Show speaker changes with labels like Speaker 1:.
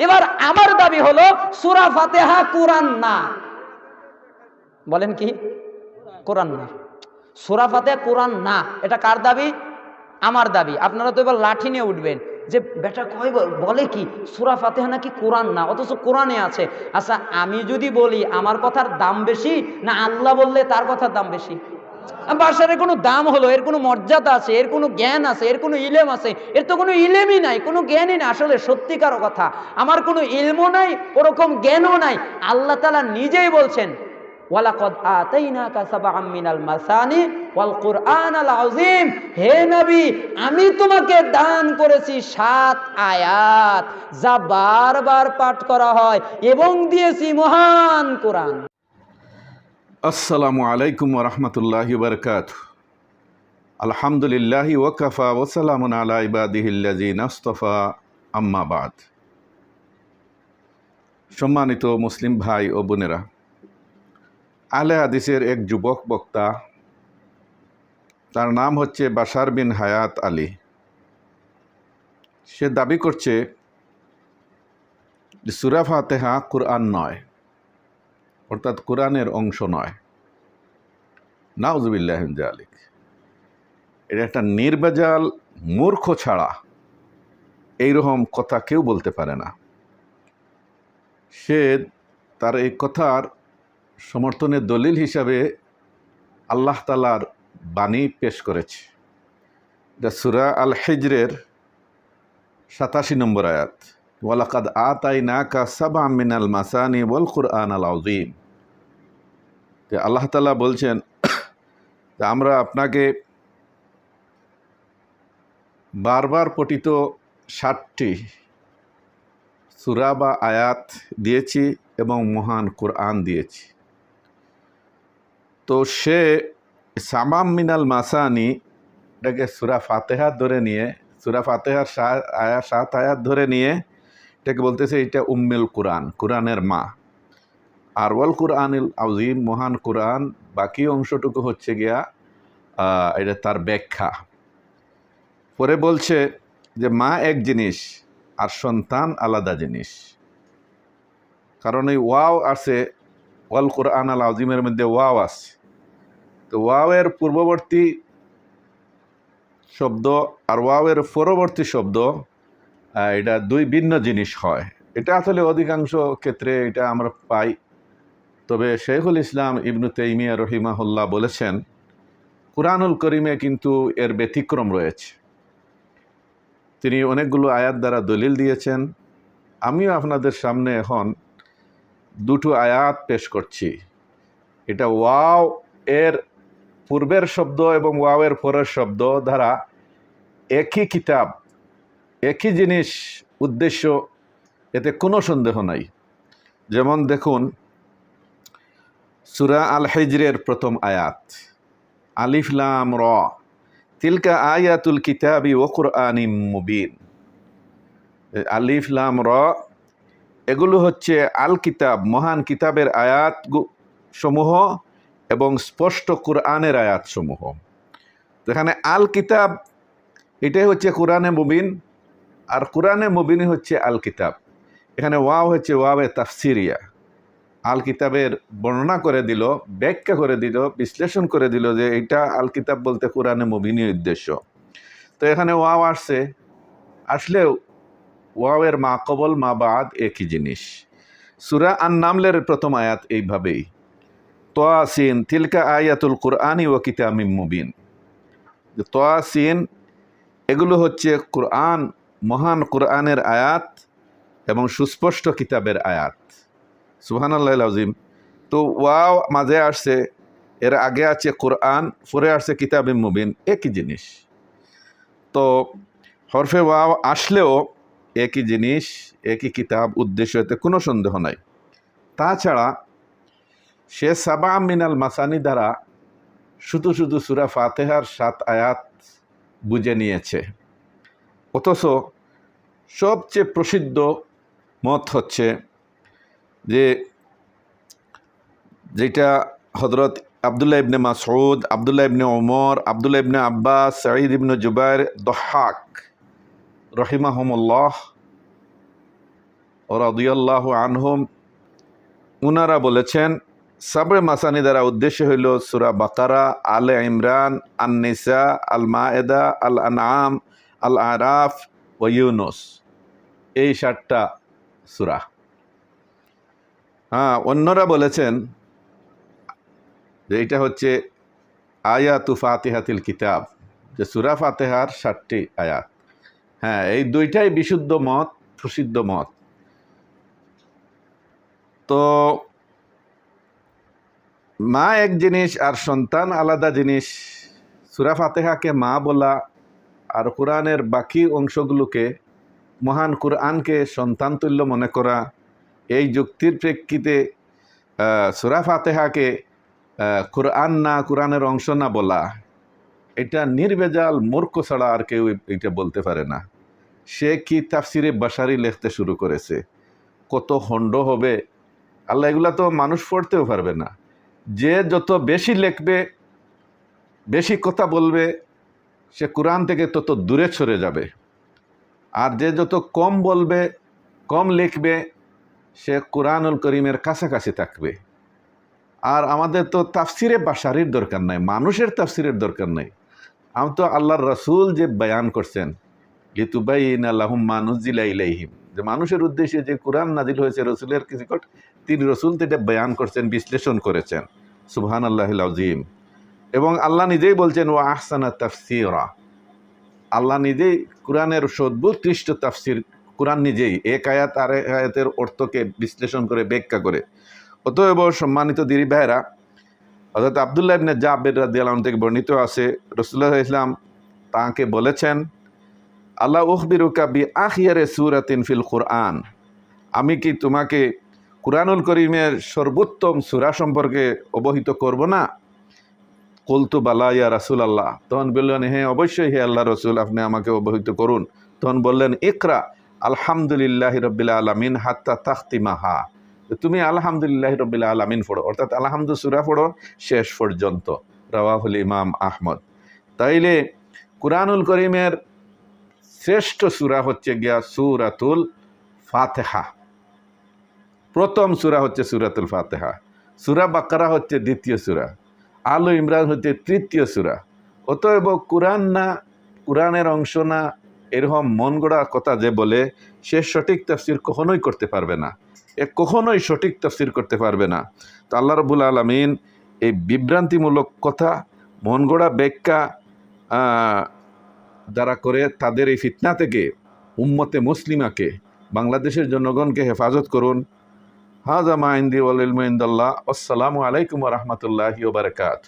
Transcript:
Speaker 1: এবার আমার দাবি হলো সুরা ফাতেহা কোরআন না। বলেন কি? কোরআন না। সুরা ফাতেহা কোরআন না। এটা কার দাবি? আমার দাবি। আপনারা তো এবার লাঠি নিয়ে উঠবেন যে, বেটা কয় বলে কি? সুরা ফাতেহা নাকি কোরআন না? অথচ কোরআনে আছে। আচ্ছা আমি যদি বলি, আমার কথার দাম বেশি? না, আল্লাহ বললে তার কথার দাম বেশি। বাসারের কোনো দাম হলো, এর কোনো মর্যাদা আছে, এর কোনো জ্ঞান আছে, এর কোনো ইলেম আছে, এর তো কোনো ইলেমই নাই, কোনো জ্ঞানই নাই, আসলে সত্যিকার কথা। আমার কোনো ইলমও নাই, ওরকম জ্ঞানও নাই। আল্লাহ তালা নিজেই বলছেন আমি তোমাকে দান করেছি সাত আয়াত, যা বারবার পাঠ করা হয় এবং দিয়েছি মহান কোরআন।
Speaker 2: আসসালামু আলাইকুম ওরহমতুল্লাহি বরকাত। আলহামদুলিল্লাহি ওকাফা ওসালামুন আলা ইবাদিহিল্লাজি নাস্তফা আম্মাবাদ সম্মানিত মুসলিম ভাই ও বোনেরা, আলে হাদিসের এক যুবক বক্তা, তার নাম হচ্ছে বাশার বিন হায়াত আলী। সে দাবি করছে যে সুরা ফাতেহা কুরআন নয়। অর্থাৎ কোরআনের অংশ নয়। নাউজুবিল্লাহ আলিক এটা একটা নির্বাজাল মূর্খ ছাড়া এইরকম কথা কেউ বলতে পারে না। সে তার এই কথার সমর্থনের দলিল হিসাবে আল্লাহ তালার বাণী পেশ করেছে। এটা সুরা আল হিজরের সাতাশি নম্বর আয়াত। ওয়ালাকাদ আতাই না কা সাবা মিনাল মাসানি ওয়াল কুরআন আল আউজিম যে আল্লাহ তালা বলছেন আমরা আপনাকে বারবার পঠিত ষাটটি সুরা বা আয়াত দিয়েছি এবং মহান কোরআন দিয়েছি। তো সে সামাম মিনাল মাসানি, এটাকে সুরা ফাতেহার ধরে নিয়ে, সুরা ফাতেহার সা- আয়া সাত আয়াত ধরে নিয়ে, এটাকে বলতেছে এটা উম্মেল কোরআন, কোরআনের মা। আর ওয়াল কোরআনিল আজিম মহান কোরআন, বাকি অংশটুকু হচ্ছে গিয়া এটা তার ব্যাখ্যা। পরে বলছে যে মা এক জিনিস আর সন্তান আলাদা জিনিস। কারণ এই ওয়াও আছে, ওয়াল কোরআন আল আজিমের মধ্যে ওয়াও আছে। তো ওয়াওয়ের পূর্ববর্তী শব্দ আর ওয়াওয়ের পরবর্তী শব্দ এটা দুই ভিন্ন জিনিস হয়। এটা আসলে অধিকাংশ ক্ষেত্রে এটা আমরা পাই তবে শেখুল ইসলাম ইবনু তেইমিয়া রহিমাহুল্লাহ বলেছেন, কুরআনুল করিমে কিন্তু এর ব্যতিক্রম রয়েছে। তিনি অনেকগুলো আয়াত দ্বারা দলিল দিয়েছেন। আমিও আপনাদের সামনে এখন দুটো আয়াত পেশ করছি। এটা ওয়াও এর পূর্বের শব্দ এবং ওয়াওয়ের পরের শব্দ দ্বারা একই কিতাব, একই জিনিস, উদ্দেশ্য, এতে কোনো সন্দেহ নাই। যেমন দেখুন সুরা আল হেজরের প্রথম আয়াত। আলিফলাম র। তিলকা আয়াতুল কিতাবি ও কোরআনিম মুবিন। আলিফলাম র। এগুলো হচ্ছে আল কিতাব মহান কিতাবের আয়াত সমূহ এবং স্পষ্ট কোরআনের আয়াত সমূহ এখানে আল কিতাব এটাই হচ্ছে কোরআনে মুবিন, আর কোরআনে মুবিনই হচ্ছে আল কিতাব এখানে ওয়াও হচ্ছে ওয়াবে তাফসিরিয়া। আল কিতাবের বর্ণনা করে দিল, ব্যাখ্যা করে দিল, বিশ্লেষণ করে দিল যে এটা আল কিতাব বলতে কোরআনে মুবিনী উদ্দেশ্য। তো এখানে ওয়াও আসছে। আসলেও ওয়াওয়ের মা কবল, মা বাদ একই জিনিস। সুরা আন নামলের প্রথম আয়াত এইভাবেই। তোয়াসিন তিলকা আয়াতুল কোরআনি ও কিতামিম মুবিন। তোয়াসিন এগুলো হচ্ছে কোরআন, মহান কোরআনের আয়াত এবং সুস্পষ্ট কিতাবের আয়াত। সুহান আল্লাহ আজিম তো ওয়াও মাঝে আসছে, এর আগে আছে কোরআন, পরে আসছে কিতাবে মুবিন, একই জিনিস। তো হরফে ওয়াও আসলেও একই জিনিস, একই কিতাব, উদ্দেশ্য, এতে কোনো সন্দেহ নাই। তাছাড়া সে সাবা মিনাল মাসানি দ্বারা শুধু শুধু সুরা ফাতেহার সাত আয়াত বুঝে নিয়েছে। অথচ সবচেয়ে প্রসিদ্ধ মত হচ্ছে যে যেটা হজরত আবদুল্লাহ ইবনে মাসউদ, আবদুল্লাহ ইবনে ওমর আবদুল্লাহ ইবনে আব্বাস, সঈদ ইবনে জুবাইর, দহাক রহিমাহমুল্লাহ রদিয়াল্লাহ আনহুম, উনারা বলেছেন, সাবরে মাসানি দ্বারা উদ্দেশ্য হইল সুরা বাকারা, আলে ইমরান আন নিসা আল মায়েদা আল আনাম আল আরাফ ও ইউনুস। এই সাতটা সুরা। হ্যাঁ অন্যরা বলেছেন যে এটা হচ্ছে আয়াতু ফাতিহাতিল কিতাব, যে সুরা ফাতেহার ষাটটি আয়াত। হ্যাঁ এই দুইটাই বিশুদ্ধ মত, প্রসিদ্ধ মত। তো মা এক জিনিস আর সন্তান আলাদা জিনিস। সুরা ফাতেহাকে মা বলা আর কোরআনের বাকি অংশগুলোকে মহান কোরআনকে সন্তান তুল্য মনে করা এই যুক্তির প্রেক্ষিতে সুরা ফাতেহাকে কোরআন না কোরআনের অংশ না বলা, এটা নির্বেজাল মূর্খ ছাড়া আর কেউ এটা বলতে পারে না। সে কি তাফসিরে বাসারি লিখতে শুরু করেছে? কত হণ্ড হবে? আল্লাহ এগুলা তো মানুষ পড়তেও পারবে না। যে যত বেশি লিখবে, বেশি কথা বলবে, সে কোরআন থেকে তত দূরে সরে যাবে। আর যে যত কম বলবে, কম লিখবে সে কোরআনুল করিমের কাছাকাছি থাকবে। আর আমাদের তো তাফসিরে বাসারির দরকার নাই, মানুষের তাফসিরের দরকার নাই। আমি তো আল্লাহর রসুল যে বয়ান করছেন, লিতুবাইন আল্লাহুম ইলাইহিম। যে মানুষের উদ্দেশ্যে যে কোরআন নাজিল হয়েছে রসুলের নিকট, তিনি রসুল তো এটা বয়ান করছেন, বিশ্লেষণ করেছেন। সুবহান আল্লাহ আজিম এবং আল্লাহ নিজেই বলছেন ও আহসানা তাফসিরা। আল্লাহ নিজেই কোরআনের সর্বোৎকৃষ্ট তাফসির কোরআন নিজেই। এক আয়াত আর এক আয়াতের অর্থকে বিশ্লেষণ করে, ব্যাখ্যা করে। অতএব সম্মানিত দিদি ভাইরা অর্থাৎ আবদুল্লাহ ইবনে জাবের আনহু থেকে বর্ণিত আছে রসুল্লাহ ইসলাম তাকে বলেছেন, আল্লাহ উখবিরুকা বি আখিয়ারে সুরাতিন ফিল কোরআন। আমি কি তোমাকে কুরআনুল করিমের সর্বোত্তম সূরা সম্পর্কে অবহিত করব না? কলতু বালা ইয়া রাসুল আল্লাহ তখন বললেন হ্যাঁ অবশ্যই, হে আল্লাহ রসুল, আপনি আমাকে অবহিত করুন। তখন বললেন, ইকরা আলহামদুলিল্লাহ রবিল্লা আলমিন হাত্তা তাখতিমাহা। তুমি আলহামদুলিল্লাহ রবিল্লা আলমিন পড়ো, অর্থাৎ আলহামদু সুরা পড়ো শেষ পর্যন্ত। রাওয়াহুল ইমাম আহমদ। তাইলে কুরআনুল করিমের শ্রেষ্ঠ সুরা হচ্ছে গিয়া সুরাতুল ফাতেহা। প্রথম সুরা হচ্ছে সুরাতুল ফাতেহা। সুরা বাকারা হচ্ছে দ্বিতীয় সুরা। আলো ইমরান হচ্ছে তৃতীয় সুরা। অতএব কোরআন না, কোরআনের অংশ না এরকম মন গড়া কথা যে বলে, সে সঠিক তাফসির কখনোই করতে পারবে না। এ কখনোই সঠিক তাফসির করতে পারবে না। তো আল্লাহ রবুল আলমিন এই বিভ্রান্তিমূলক কথা, মন গড়া ব্যাখ্যা যারা করে তাদের এই ফিতনা থেকে, উম্মতে মুসলিমাকে, বাংলাদেশের জনগণকে হেফাজত করুন। হাজা মাইন্দি ওয়ালিল মাইন্দাল্লাহ আসসালামু আলাইকুম রহমতুল্লাহি ওবরাকাত